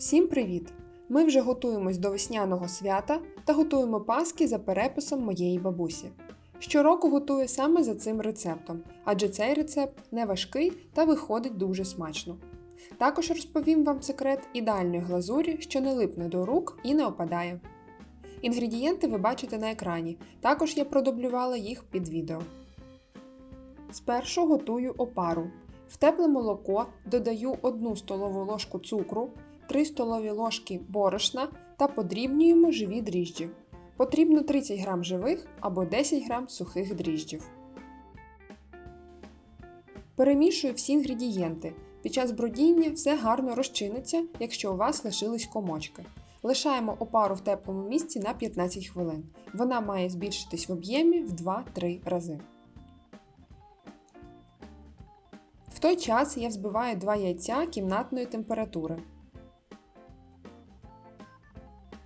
Всім привіт! Ми вже готуємось до весняного свята та готуємо паски за переписом моєї бабусі. Щороку готую саме за цим рецептом, адже цей рецепт не важкий та виходить дуже смачно. Також розповім вам секрет ідеальної глазурі, що не липне до рук і не опадає. Інгредієнти ви бачите на екрані, також я продублювала їх під відео. Спершу готую опару. В тепле молоко додаю 1 столову ложку цукру, 3 столові ложки борошна та подрібнюємо живі дріжджі. Потрібно 30 г живих або 10 г сухих дріжджів. Перемішую всі інгредієнти. Під час бродіння все гарно розчиниться, якщо у вас лишились комочки. Лишаємо опару в теплому місці на 15 хвилин. Вона має збільшитись в об'ємі в 2-3 рази. В той час я взбиваю 2 яйця кімнатної температури.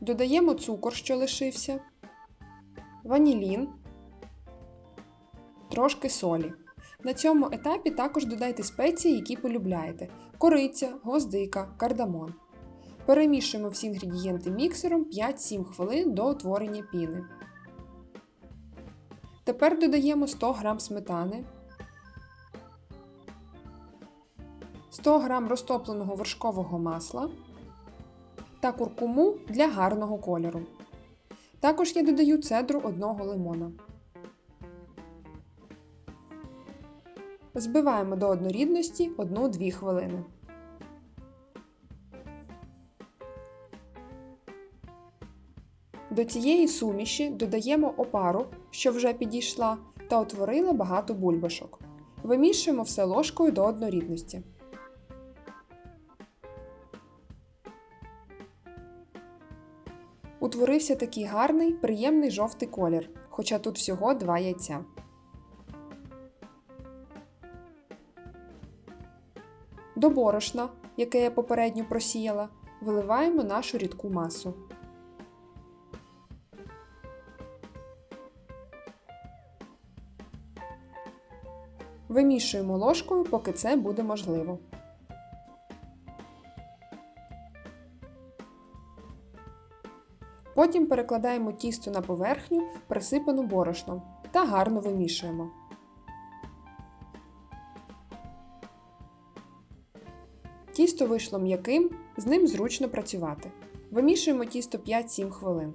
Додаємо цукор, що лишився, ванілін, трошки солі. На цьому етапі також додайте спеції, які полюбляєте: кориця, гвоздика, кардамон. Перемішуємо всі інгредієнти міксером 5-7 хвилин до утворення піни. Тепер додаємо 100 г сметани, 100 г розтопленого вершкового масла та куркуму для гарного кольору. Також я додаю цедру одного лимона. Збиваємо до однорідності 1-2 хвилини. До цієї суміші додаємо опару, що вже підійшла, та утворила багато бульбашок. Вимішуємо все ложкою до однорідності. Утворився такий гарний, приємний жовтий колір, хоча тут всього 2 яйця. До борошна, яке я попередньо просіяла, виливаємо нашу рідку масу. Вимішуємо ложкою, поки це буде можливо. Потім перекладаємо тісто на поверхню, присипану борошном, та гарно вимішуємо. Тісто вийшло м'яким, з ним зручно працювати. Вимішуємо тісто 5-7 хвилин.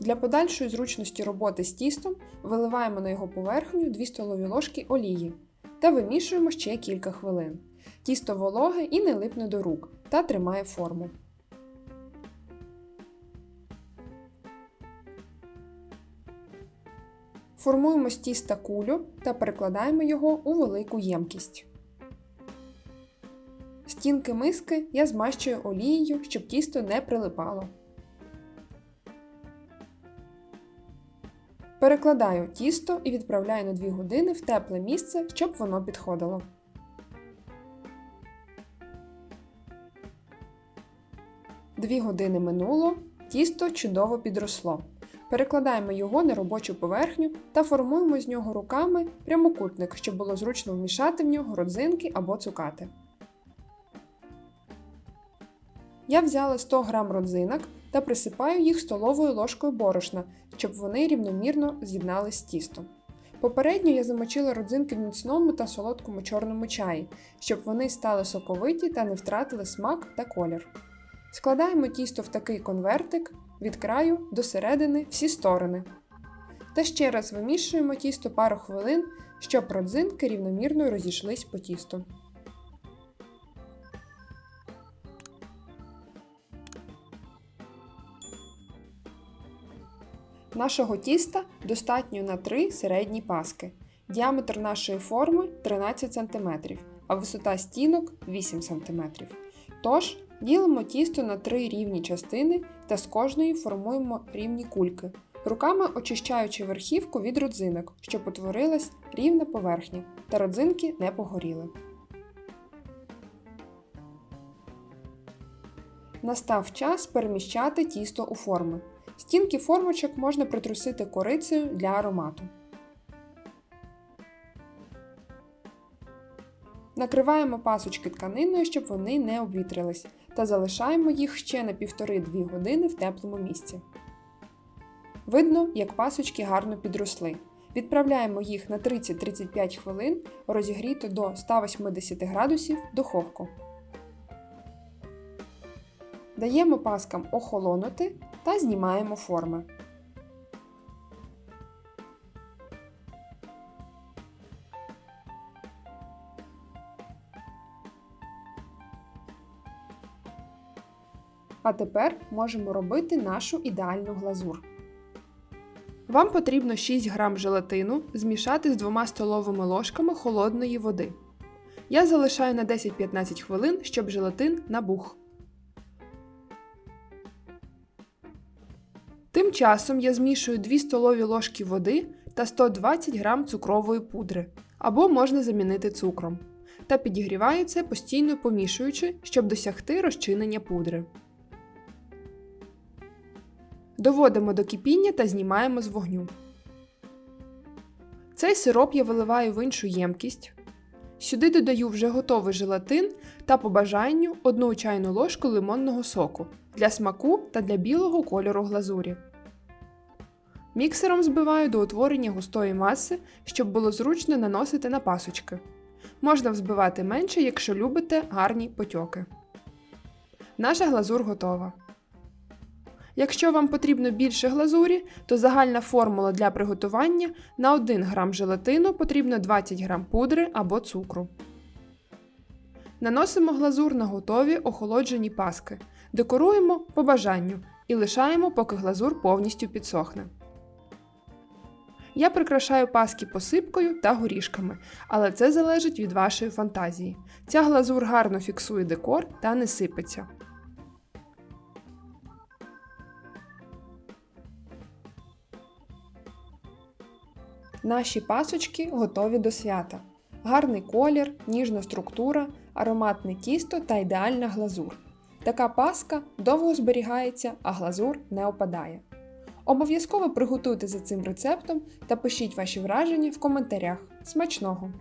Для подальшої зручності роботи з тістом виливаємо на його поверхню 2 столові ложки олії та вимішуємо ще кілька хвилин. Тісто вологе і не липне до рук та тримає форму. Формуємо з тіста кулю та перекладаємо його у велику ємкість. Стінки миски я змащую олією, щоб тісто не прилипало. Перекладаю тісто і відправляю на 2 години в тепле місце, щоб воно підходило. Дві години минуло, тісто чудово підросло. Перекладаємо його на робочу поверхню та формуємо з нього руками прямокутник, щоб було зручно вмішати в нього родзинки або цукати. Я взяла 100 г родзинок та присипаю їх столовою ложкою борошна, щоб вони рівномірно з'єднались з тістом. Попередньо я замочила родзинки в міцному та солодкому чорному чаї, щоб вони стали соковиті та не втратили смак та колір. Складаємо тісто в такий конвертик від краю до середини всі сторони. Та ще раз вимішуємо тісто пару хвилин, щоб родзинки рівномірно розійшлись по тісту. Нашого тіста достатньо на 3 середні паски. Діаметр нашої форми 13 см, а висота стінок 8 см. Тож, ділимо тісто на 3 рівні частини та з кожної формуємо рівні кульки, руками очищаючи верхівку від родзинок, щоб утворилась рівна поверхня та родзинки не погоріли. Настав час переміщати тісто у форми. Стінки формочок можна притрусити корицею для аромату. Накриваємо пасочки тканиною, щоб вони не обвітрились, та залишаємо їх ще на 1,5-2 години в теплому місці. Видно, як пасочки гарно підросли. Відправляємо їх на 30-35 хвилин розігріти до 180 градусів духовку. Даємо паскам охолонути та знімаємо форми. А тепер можемо робити нашу ідеальну глазур. Вам потрібно 6 г желатину змішати з 2 столовими ложками холодної води. Я залишаю на 10-15 хвилин, щоб желатин набух. Тим часом я змішую 2 столові ложки води та 120 г цукрової пудри, або можна замінити цукром. Та підігріваю це постійно помішуючи, щоб досягти розчинення пудри. Доводимо до кипіння та знімаємо з вогню. Цей сироп я виливаю в іншу ємкість. Сюди додаю вже готовий желатин та по бажанню 1 чайну ложку лимонного соку для смаку та для білого кольору глазурі. Міксером збиваю до утворення густої маси, щоб було зручно наносити на пасочки. Можна взбивати менше, якщо любите гарні потьоки. Наша глазур готова. Якщо вам потрібно більше глазурі, то загальна формула для приготування на 1 г желатину потрібно 20 г пудри або цукру. Наносимо глазур на готові охолоджені паски, декоруємо по бажанню і лишаємо, поки глазур повністю підсохне. Я прикрашаю паски посипкою та горішками, але це залежить від вашої фантазії. Ця глазур гарно фіксує декор та не сипеться. Наші пасочки готові до свята. Гарний колір, ніжна структура, ароматне тісто та ідеальна глазур. Така паска довго зберігається, а глазур не опадає. Обов'язково приготуйте за цим рецептом та пишіть ваші враження в коментарях. Смачного!